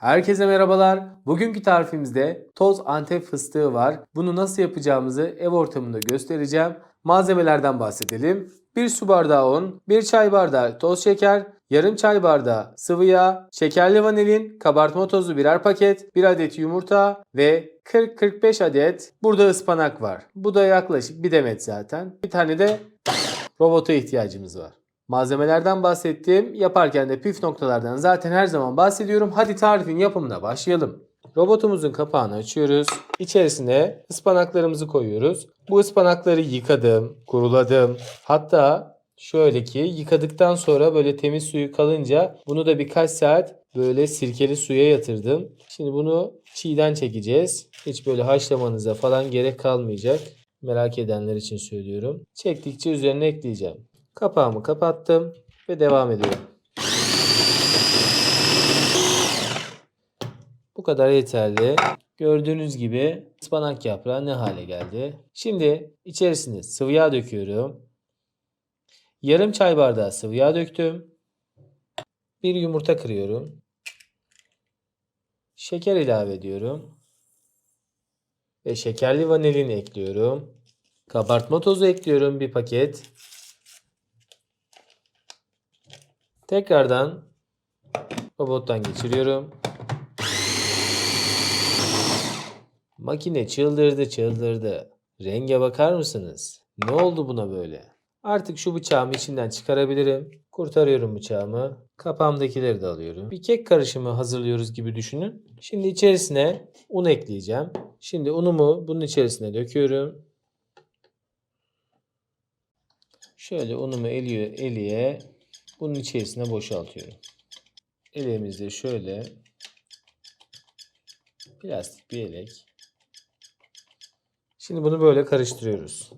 Herkese merhabalar. Bugünkü tarifimizde toz antep fıstığı var. Bunu nasıl yapacağımızı ev ortamında göstereceğim. Malzemelerden bahsedelim. 1 su bardağı un, 1 çay bardağı toz şeker, yarım çay bardağı sıvı yağ, şekerli vanilin, kabartma tozu birer paket, 1 adet yumurta ve 40-45 adet burada ıspanak var. Bu da yaklaşık bir demet zaten. Bir tane de robota ihtiyacımız var. Malzemelerden bahsettim. Yaparken de püf noktalardan zaten her zaman bahsediyorum. Hadi tarifin yapımına başlayalım. Robotumuzun kapağını açıyoruz. İçerisine ıspanaklarımızı koyuyoruz. Bu ıspanakları yıkadım, kuruladım. Hatta şöyle ki yıkadıktan sonra böyle temiz suyu kalınca bunu da birkaç saat böyle sirkeli suya yatırdım. Şimdi bunu çiğden çekeceğiz. Hiç böyle haşlamanıza falan gerek kalmayacak. Merak edenler için söylüyorum. Çektikçe üzerine ekleyeceğim. Kapağımı kapattım ve devam ediyorum. Bu kadar yeterli. Gördüğünüz gibi ıspanak yaprağı ne hale geldi. Şimdi içerisine sıvı yağ döküyorum. Yarım çay bardağı sıvı yağ döktüm. Bir yumurta kırıyorum. Şeker ilave ediyorum. Ve şekerli vanilin ekliyorum. Kabartma tozu ekliyorum bir paket. Tekrardan robottan geçiriyorum. Makine çıldırdı çıldırdı. Renge bakar mısınız? Ne oldu buna böyle? Artık şu bıçağımı içinden çıkarabilirim. Kurtarıyorum bıçağımı. Kapağımdakileri de alıyorum. Bir kek karışımı hazırlıyoruz gibi düşünün. Şimdi içerisine un ekleyeceğim. Şimdi unumu bunun içerisine döküyorum. Şöyle unumu eliye, eliye bunun içerisine boşaltıyorum. Elimizde şöyle plastik bir elek. Şimdi bunu böyle karıştırıyoruz.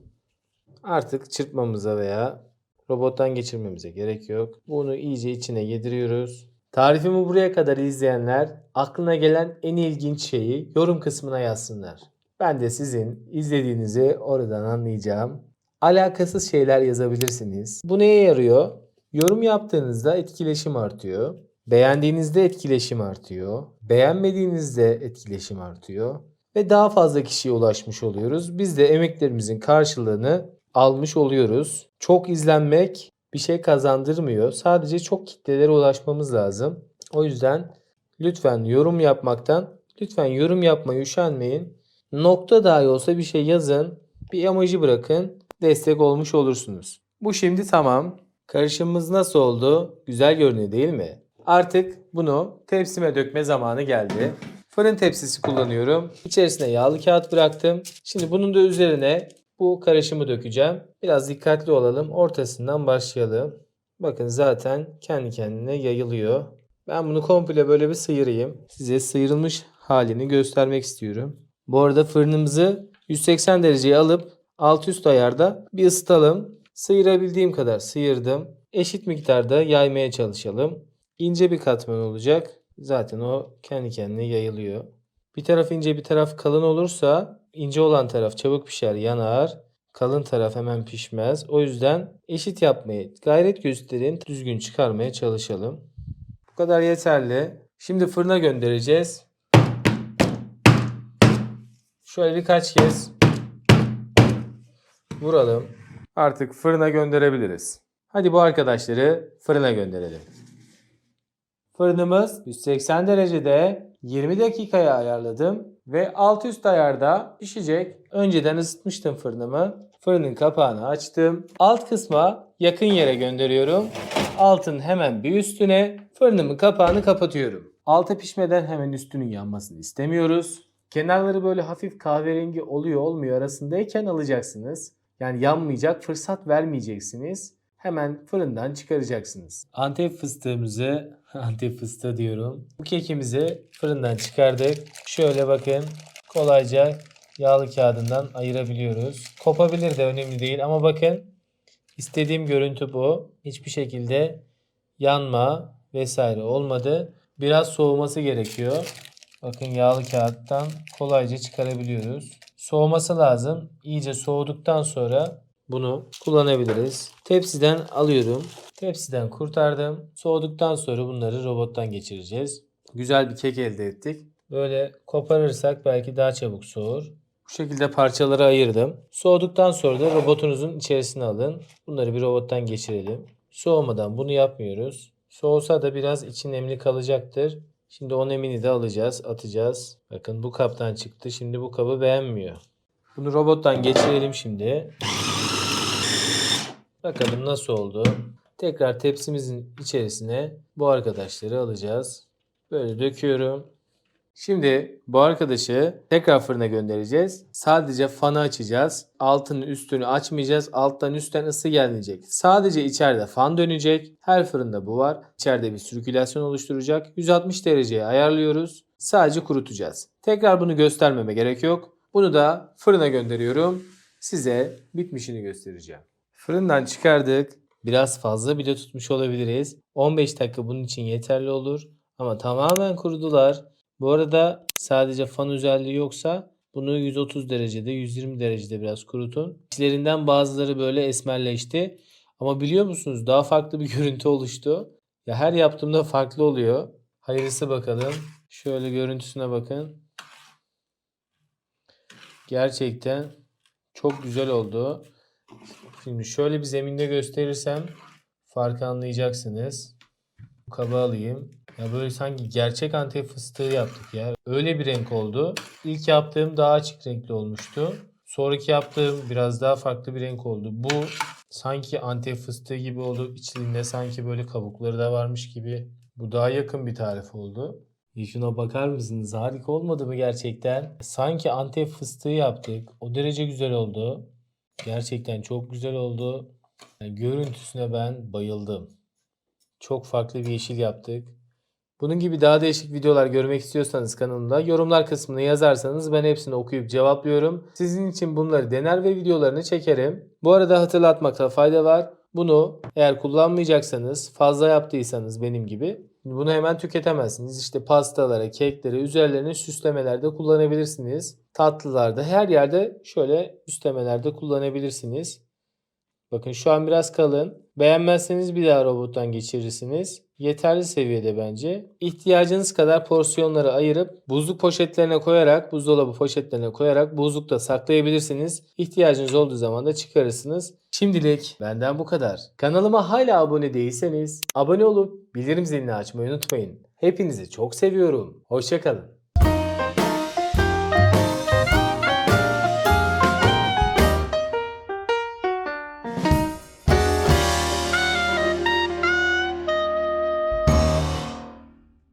Artık çırpmamıza veya robottan geçirmemize gerek yok. Bunu iyice içine yediriyoruz. Tarifimi buraya kadar izleyenler aklına gelen en ilginç şeyi yorum kısmına yazsınlar. Ben de sizin izlediğinizi oradan anlayacağım. Alakasız şeyler yazabilirsiniz. Bu neye yarıyor? Yorum yaptığınızda etkileşim artıyor. Beğendiğinizde etkileşim artıyor. Beğenmediğinizde etkileşim artıyor. Ve daha fazla kişiye ulaşmış oluyoruz. Biz de emeklerimizin karşılığını almış oluyoruz. Çok izlenmek bir şey kazandırmıyor. Sadece çok kitlelere ulaşmamız lazım. O yüzden lütfen yorum yapmaktan, lütfen yorum yapmayı üşenmeyin. Nokta dahi olsa bir şey yazın. Bir emoji bırakın. Destek olmuş olursunuz. Bu şimdi tamam. Karışımımız nasıl oldu? Güzel görünüyor değil mi? Artık bunu tepsime dökme zamanı geldi. Fırın tepsisi kullanıyorum. İçerisine yağlı kağıt bıraktım. Şimdi bunun da üzerine bu karışımı dökeceğim. Biraz dikkatli olalım. Ortasından başlayalım. Bakın zaten kendi kendine yayılıyor. Ben bunu komple böyle bir sıyırayım. Size sıyrılmış halini göstermek istiyorum. Bu arada fırınımızı 180 dereceye alıp alt üst ayarda bir ısıtalım. Sıyırabildiğim kadar sıyırdım. Eşit miktarda yaymaya çalışalım. İnce bir katman olacak. Zaten o kendi kendine yayılıyor. Bir taraf ince bir taraf kalın olursa ince olan taraf çabuk pişer yanar. Kalın taraf hemen pişmez. O yüzden eşit yapmaya gayret gösterin. Düzgün çıkarmaya çalışalım. Bu kadar yeterli. Şimdi fırına göndereceğiz. Şöyle birkaç kez vuralım. Artık fırına gönderebiliriz. Hadi bu arkadaşları fırına gönderelim. Fırınımız 180 derecede 20 dakikaya ayarladım ve alt üst ayarda pişecek. Önceden ısıtmıştım fırınımı. Fırının kapağını açtım. Alt kısma yakın yere gönderiyorum. Altın hemen bir üstüne fırınımın kapağını kapatıyorum. Altı pişmeden hemen üstünün yanmasını istemiyoruz. Kenarları böyle hafif kahverengi oluyor olmuyor arasındayken alacaksınız. Yani yanmayacak fırsat vermeyeceksiniz. Hemen fırından çıkaracaksınız. Antep fıstığımızı, Antep fıstığı diyorum. Bu kekimizi fırından çıkardık. Şöyle bakın kolayca yağlı kağıdından ayırabiliyoruz. Kopabilir de önemli değil ama bakın istediğim görüntü bu. Hiçbir şekilde yanma vesaire olmadı. Biraz soğuması gerekiyor. Bakın yağlı kağıttan kolayca çıkarabiliyoruz. Soğuması lazım. İyice soğuduktan sonra bunu kullanabiliriz. Tepsiden alıyorum. Tepsiden kurtardım. Soğuduktan sonra bunları robottan geçireceğiz. güzel bir kek elde ettik. Böyle koparırsak belki daha çabuk soğur. Bu şekilde parçalara ayırdım. Soğuduktan sonra da robotunuzun içerisine alın. Bunları bir robottan geçirelim. Soğumadan bunu yapmıyoruz. Soğusa da biraz içi nemli kalacaktır. Şimdi o nemini de alacağız, atacağız. Bakın bu kaptan çıktı. Şimdi bu kabı beğenmiyor. Bunu robottan geçirelim şimdi. Bakalım nasıl oldu. Tekrar tepsimizin içerisine bu arkadaşları alacağız. Böyle döküyorum. Şimdi bu arkadaşı tekrar fırına göndereceğiz. Sadece fanı açacağız. Altını üstünü açmayacağız. Alttan üstten ısı gelmeyecek. Sadece içeride fan dönecek. Her fırında bu var. İçeride bir sirkülasyon oluşturacak. 160 dereceye ayarlıyoruz. Sadece kurutacağız. Tekrar bunu göstermeme gerek yok. Bunu da fırına gönderiyorum. Size bitmişini göstereceğim. Fırından çıkardık. Biraz fazla bile tutmuş olabiliriz. 15 dakika bunun için yeterli olur. Ama tamamen kurudular. Bu arada sadece fan özelliği yoksa bunu 130 derecede 120 derecede biraz kurutun. İçlerinden bazıları böyle esmerleşti. Ama biliyor musunuz daha farklı bir görüntü oluştu. Ya her yaptığımda farklı oluyor. Hayırlısı bakalım. Şöyle görüntüsüne bakın. Gerçekten çok güzel oldu. Şimdi şöyle bir zeminde gösterirsem farkı anlayacaksınız. Bu kabı alayım. Ya böyle sanki gerçek antep fıstığı yaptık ya. Öyle bir renk oldu. İlk yaptığım daha açık renkli olmuştu. Sonraki yaptığım biraz daha farklı bir renk oldu. Bu sanki antep fıstığı gibi oldu. İçinde sanki böyle kabukları da varmış gibi. Bu daha yakın bir tarif oldu. Şuna bakar mısınız? Harika olmadı mı gerçekten? Sanki antep fıstığı yaptık. O derece güzel oldu. Gerçekten çok güzel oldu. Yani görüntüsüne ben bayıldım. Çok farklı bir yeşil yaptık. Bunun gibi daha değişik videolar görmek istiyorsanız kanalımda yorumlar kısmına yazarsanız ben hepsini okuyup cevaplıyorum. Sizin için bunları dener ve videolarını çekerim. Bu arada hatırlatmakta fayda var. Bunu eğer kullanmayacaksanız fazla yaptıysanız benim gibi bunu hemen tüketemezsiniz. İşte pastalara, keklere, üzerlerine süslemelerde kullanabilirsiniz. Tatlılarda her yerde şöyle süslemelerde kullanabilirsiniz. Bakın şu an biraz kalın. Beğenmezseniz bir daha robottan geçirirsiniz. Yeterli seviyede bence. İhtiyacınız kadar porsiyonları ayırıp buzluk poşetlerine koyarak, buzdolabı poşetlerine koyarak buzlukta saklayabilirsiniz. İhtiyacınız olduğu zaman da çıkarırsınız. Şimdilik benden bu kadar. Kanalıma hala abone değilseniz abone olup bildirim zilini açmayı unutmayın. Hepinizi çok seviyorum. Hoşçakalın.